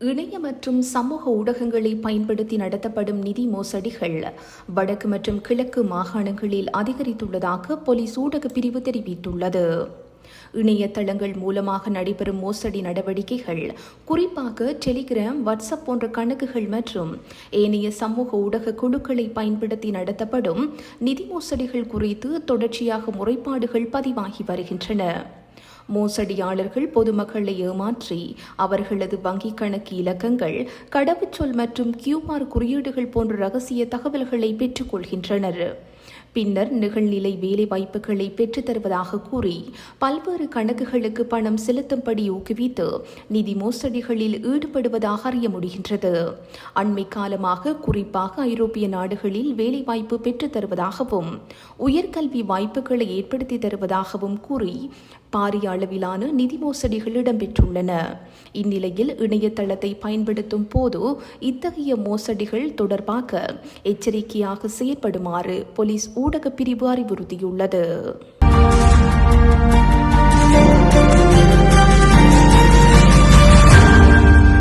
இணைய மற்றும் சமூக ஊடகங்களை பயன்படுத்தி நடத்தப்படும் நிதி மோசடிகள் வடக்கு மற்றும் கிழக்கு மாகாணங்களில் அதிகரித்துள்ளதாக போலீஸ் ஊடக பிரிவு தெரிவித்துள்ளது. இணையதளங்கள் மூலமாக நடைபெறும் மோசடி நடவடிக்கைகள் குறிப்பாக டெலிகிராம் வாட்ஸ்அப் போன்ற கணக்குகள் மற்றும் ஏனைய சமூக ஊடக குழுக்களை பயன்படுத்தி நடத்தப்படும் நிதி மோசடிகள் குறித்து தொடர்ச்சியாக முறைப்பாடுகள் பதிவாகி வருகின்றன. மோசடியாளர்கள் பொதுமக்களை ஏமாற்றி அவர்களது வங்கிக் கணக்கு இலக்கங்கள் கடவுச்சொல் மற்றும் கியூஆர் குறியீடுகள் போன்ற ரகசிய தகவல்களை பெற்றுக்கொள்கின்றனர் பின்னர் நிகழ்நிலை வேலைவாய்ப்புகளை பெற்றுத் தருவதாக கூறி பல்வேறு கணக்குகளுக்கு பணம் செலுத்தும்படி ஊக்குவித்து நிதி மோசடிகளில் ஈடுபடுவதாக அறிய முடிகின்றது. அண்மை காலமாக குறிப்பாக ஐரோப்பிய நாடுகளில் வேலைவாய்ப்பு பெற்றுத் தருவதாகவும் உயர்கல்வி வாய்ப்புகளை ஏற்படுத்தி தருவதாகவும் கூறி பாரிய அளவிலான நிதி மோசடிகள் இடம்பெற்றுள்ளன. இந்நிலையில் இணையதளத்தை பயன்படுத்தும் போது இத்தகைய மோசடிகள் தொடர்பாக எச்சரிக்கையாக செயற்படுமாறு போலீஸ் ஊடக பிரிவு அறிவுறுத்தியுள்ளது.